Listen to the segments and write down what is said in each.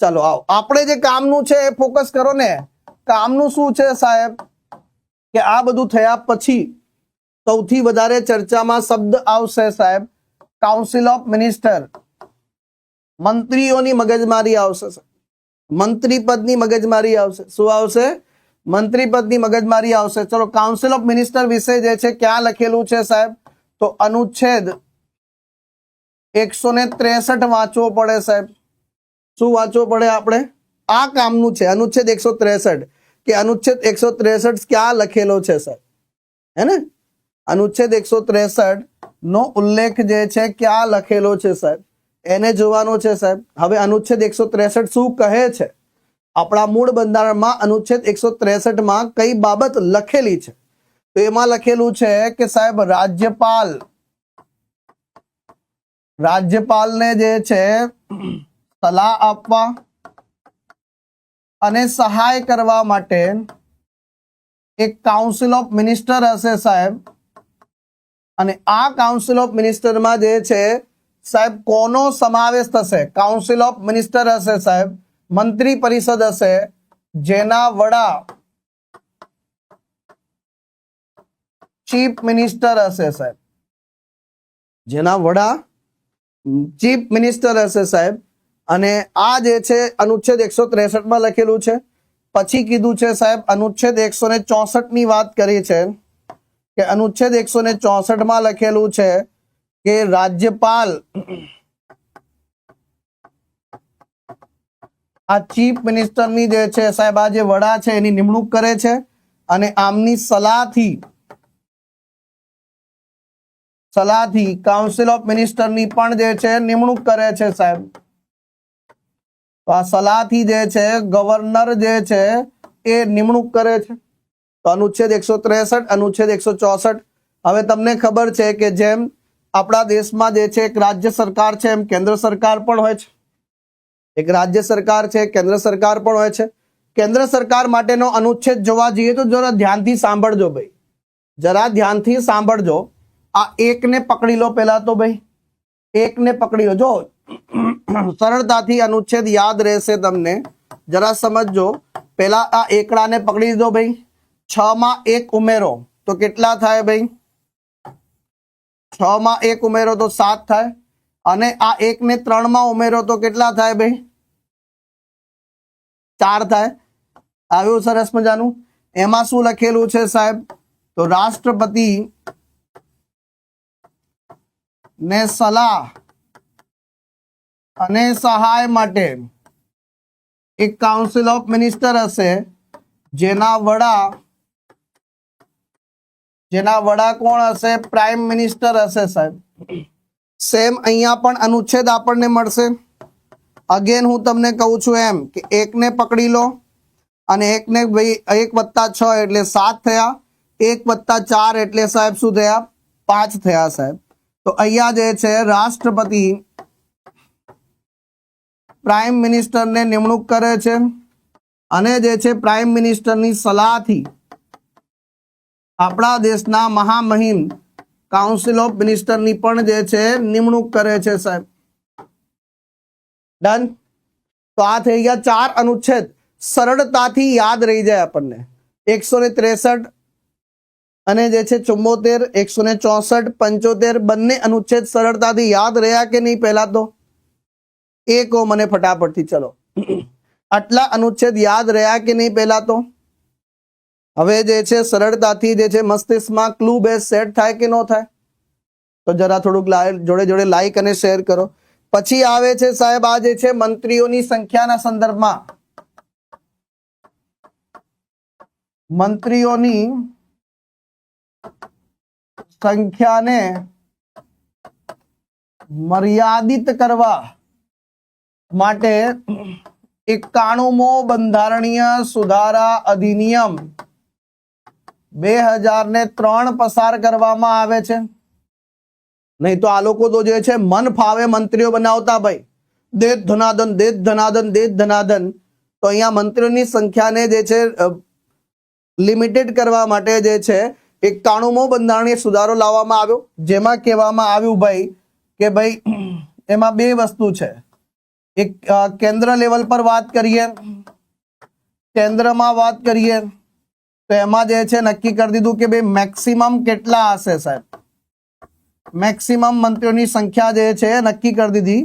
ચાલો, આવો. આપણે જે કામનું છે એ ફોકસ કરો ને. કામનું શું છે સાહેબ? કે આ બધું થયા પછી સૌથી વધારે ચર્ચામાં શબ્દ આવશે સાહેબ. કાઉન્સિલ ઓફ મિનિસ્ટર મંત્રીઓની મગજમારી આવશે, સાહેબ. મંત્રી પદની મગજમારી આવશે. શું આવશે? મંત્રી પદની મગજમારી આવશે. ચલો કાઉન્સિલ ઓફ મિનિસ્ટર વિશે જે છે, ક્યાં લખેલું છે સાહેબ? તો અનુચ્છેદ એકસો ને ત્રેસઠ વાંચવો પડે સાહેબ. શું વાંચવો પડે આપણે? આ કામનું છે, અનુચ્છેદ એકસો ત્રેસઠ. કે અનુચ્છેદ એકસો ત્રેસઠ ક્યાં લખેલો છે સાહેબ હે ને? અનુચ્છેદ એકસો ત્રેસઠ નો ઉલ્લેખ જે છે, ક્યાં લખેલો છે સાહેબ એને જોવાનો છે સાહેબ હવે અનુચ્છેદ એકસો ત્રેસઠ શું કહે છે? આપણા મૂળ બંધારણમાં અનુચ્છેદ એકસો ત્રેસઠમાં કઈ બાબત લખેલી છે? તો એમાં લખેલું છે કે, સાહેબ, રાજ્યપાલ. રાજ્યપાલને જે છે સલાહ આપવા અને સહાય કરવા માટે એક કાઉન્સિલ ઓફ મિનિસ્ટર હશે સાહેબ. અને આ કાઉન્સિલ ઓફ મિનિસ્ટરમાં જે છે, સાહેબ, કોનો સમાવેશ થશે? કાઉન્સિલ ઓફ મિનિસ્ટર હશે સાહેબ, મંત્રી પરિષદ હશે, જેના વડા ચીફ મિનિસ્ટર હશે સાહેબ. જેના વડા ચીફ મિનિસ્ટર હશે સાહેબ. અને આ જે છે, અનુચ્છેદ એકસો ત્રેસઠમાં લખેલું છે. પછી કીધું છે સાહેબ, અનુચ્છેદ એકસો ને ચોસઠની વાત કરી છે કે અનુચ્છેદ એકસો ને ચોસઠમાં લખેલું છે કે રાજ્યપાલ આ ચીફ મિનિસ્ટરની જે છે સાહેબ, આ જે વડા છે એની નિમણૂક કરે છે અને આમની સલાહથી સલાહથી કાઉન્સિલ ઓફ મિનિસ્ટરની પણ જે છે નિમણૂક કરે છે સાહેબ. તો આ સલાહથી જે છે, ગવર્નર જે છે, એ નિમણૂક કરે છે. તો અનુચ્છેદ એકસો ત્રેસઠ, અનુચ્છેદ એકસો ચોસઠ. હવે તમને ખબર છે કે જેમ આપણા દેશમાં જે છે, એક રાજ્ય સરકાર છે, એમ કેન્દ્ર સરકાર પણ હોય છે. એક રાજ્ય સરકાર છે, કેન્દ્ર સરકાર પણ હોય છે. કેન્દ્ર સરકાર માટેનો અનુચ્છેદ જોવા જઈએ તો જરા ધ્યાનથી સાંભળજો ભાઈ. જરા ધ્યાનથી સાંભળજો. આ એકને પકડી લો પહેલા તો ભાઈ. એકને પકડી લો. જો સરળતાથી અનુચ્છેદ યાદ રહેશે તમને. જરા સમજજો. પહેલા આ એકડાને પકડી દો ભાઈ. છ માં એક ઉમેરો. તો કેટલા થાય ભાઈ? છ માં એક ઉમેરો તો સાત થાય. અને આ એક ને ત્રણમાં ઉમેરો તો કેટલા થાય ભાઈ? ચાર થાય. આવ્યું સરસ મજાનું. એમાં શું લખેલું છે સાહેબ? તો રાષ્ટ્રપતિ ને સલાહ અને સહાય માટે એક કાઉન્સિલ ઓફ મિનિસ્ટર હશે, જેના વડા જેના વડા કોણ હશે? પ્રાઇમ મિનિસ્ટર હશે સાહેબ. સેમ અહીંયા પણ અનુચ્છેદ આપણને મળશે. અગેન હું તમને કહું છું એમ કે એકને પકડી લો અને એકને એક વત્તા છ એટલે સાત થયા, એક વત્તા ચાર એટલે સાહેબ શું થયા? પાંચ થયા સાહેબ. તો અહીંયા જે છે, રાષ્ટ્રપતિ પ્રાઇમ મિનિસ્ટરને નિમણૂક કરે છે અને જે છે પ્રાઇમ મિનિસ્ટરની સલાહથી આપણા દેશના મહામહિમ કાઉન્સિલ ઓફ મિનિસ્ટરની પણ જે છે નિમણૂક કરે છે સાહેબ. ડન તો આ થઈ ગયા ચાર અનુચ્છેદ. સરળતાથી યાદ રહી જાય આપણને. એકસો ને ત્રેસઠ અને જે છે ચુમ્મોતેર એકસો ને ચોસઠ, પંચોતેર બંને અનુચ્છેદ સરળતાથી યાદ રહ્યા કે નહીં પહેલા તો? એ કહો મને ફટાફટથી ચલો. આટલા અનુચ્છેદ યાદ રહ્યા કે નહીં પહેલા તો? હવે જે છે સરળતાથી જે છે મસ્તિષ્કમાં ક્લુ બેઝ સેટ થાય કે ન થાય? તો જરા થોડુંક જોડે જોડે લાઈક અને શેર કરો. પછી આવે છે સાહેબ આ જે છે મંત્રીઓની સંખ્યાના સંદર્ભમાં. મંત્રીઓની સંખ્યાને મર્યાદિત કરવા માટે એકાણુમો બંધારણીય સુધારા અધિનિયમ બે હજાર ને ત્રણ પસાર કરવામાં આવે છે. નહીં તો આ લોકો તો જે છે મન ફાવે મંત્રીઓ બનાવતા ભાઈ. દેત ધનાદન દેત ધનાદન દેત ધનાદન તો અહીંયા મંત્રીઓની સંખ્યાને જે છે લિમિટેડ કરવા માટે જે છે એકાણુમો બંધારણીય સુધારો લાવવામાં આવ્યો. જેમાં કહેવામાં આવ્યું ભાઈ કે ભાઈ, એમાં બે વસ્તુ છે. એક અ, કેન્દ્ર લેવલ પર વાત કરીએ કેન્દ્રમાં વાત કરીએ તો એમાં જે છે નક્કી કરી દીધું કે ભાઈ મેક્સિમમ કેટલા હશે સાહેબ મેક્સિમમ મંત્રીઓની સંખ્યા જે છે એ નક્કી કરી દીધી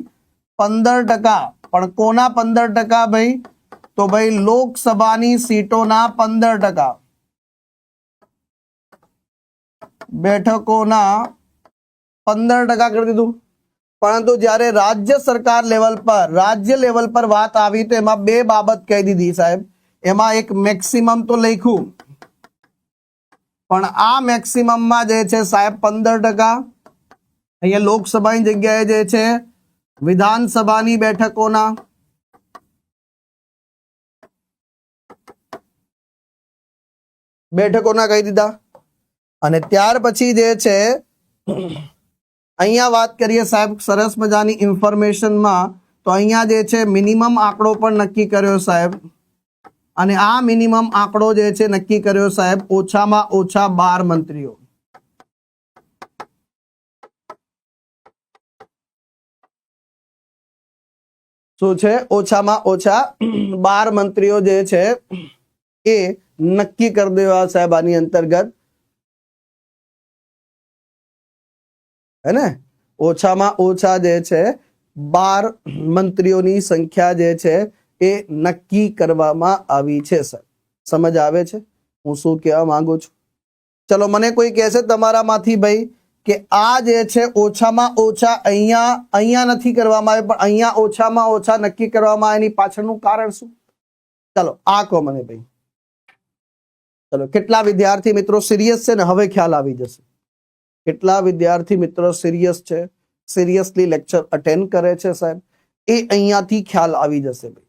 પંદર ટકા પણ કોના પંદર ટકા ભાઈ તો ભાઈ લોકસભાની સીટોના પંદર ટકા બેઠકોના પંદર ટકા કરી દીધું પરંતુ જ્યારે રાજ્ય સરકાર લેવલ પર, રાજ્ય લેવલ પર વાત આવી તો એમાં બે બાબત કહી દીધી સાહેબ. એમાં એક મેક્સિમમ તો લખ્યું. પણ આ મેક્સિમમમાં જે છે સાહેબ પંદર ટકા. અહીંયા લોકસભાની જગ્યાએ જે છે વિધાનસભાની બેઠકોના. બેઠકોના કહી દીધા. અને ત્યાર પછી જે છે અહીંયા વાત કરીએ સાહેબ, સરસ મજાની ઇન્ફોર્મેશનમાં તો અહીંયા જે છે મિનિમમ આંકડો પણ નક્કી કર્યો સાહેબ. અને આ મિનિમમ આંકડો જે છે, નક્કી કર્યો સાહેબ, ઓછામાં ઓછા બાર મંત્રીઓ. શું છે? ઓછામાં ઓછા બાર મંત્રીઓ જે છે, એ નક્કી કરી દેવા સાહેબ આની અંતર્ગત. હે ને? ઓછામાં ઓછા જે છે, બાર મંત્રીઓની સંખ્યા જે છે, એ નક્કી કરવામાં આવી છે, સર. સમજ આવે છે? હું શું કહેવા માંગુ છું? ચલો, મને કોઈ કહેશે તમારામાંથી ભાઈ કે આ જે છે, ઓછામાં ઓછા અહીંયા અહીંયા નથી કરવામાં આવે પણ અહીંયા ઓછામાં ઓછા નક્કી કરવામાં આવે એની પાછળનું કારણ શું? ચલો, આ કહો મને ભાઈ. ચલો, કેટલા વિદ્યાર્થી મિત્રો સિરિયસ છે ને? હવે ખ્યાલ આવી જશે. કેટલા વિદ્યાર્થી મિત્રો સિરિયસ છે? સિરિયસલી લેક્ચર અટેન્ડ કરે છે સાહેબ? એ અહીંયાથી ખ્યાલ આવી જશે ભાઈ.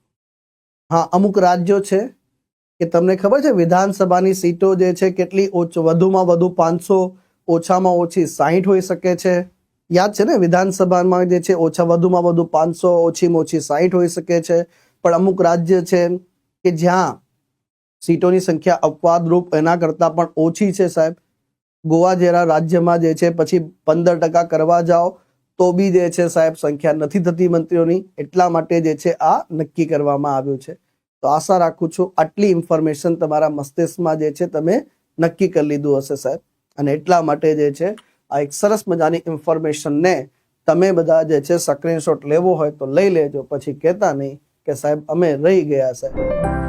હા, અમુક રાજ્યો છે કે તમને ખબર છે વિધાનસભાની સીટો જે છે કેટલી ઓછ, વધુમાં વધુ પાંચસો, ઓછામાં ઓછી સાહીઠ હોઈ શકે છે. યાદ છે ને વિધાનસભામાં જે છે ઓછા, વધુમાં વધુ પાંચસો, ઓછીમાં ઓછી સાહીઠ હોઈ શકે છે. પણ અમુક રાજ્ય છે કે જ્યાં સીટોની સંખ્યા અપવાદરૂપ એના કરતાં પણ ઓછી છે સાહેબ. ગોવા જેવા રાજ્યમાં જે છે, પછી પંદર ટકા કરવા જાઓ, તો બી જે છે સાહેબ, સંખ્યા નથી થતી મંત્રીઓની. એટલા માટે જે છે આ નક્કી કરવામાં આવ્યું છે. તો આશા રાખું છું આટલી ઇન્ફોર્મેશન તમારા મસ્તિષ્કમાં જે છે તમે નક્કી કરી લીધું હશે સાહેબ. અને એટલા માટે જે છે આ એક સરસ મજાની ઇન્ફોર્મેશનને તમે બધા જે છે સ્ક્રીનશોટ લેવો હોય તો લઈ લેજો. પછી કહેતા નહીં કે સાહેબ અમે રહી ગયા સાહેબ.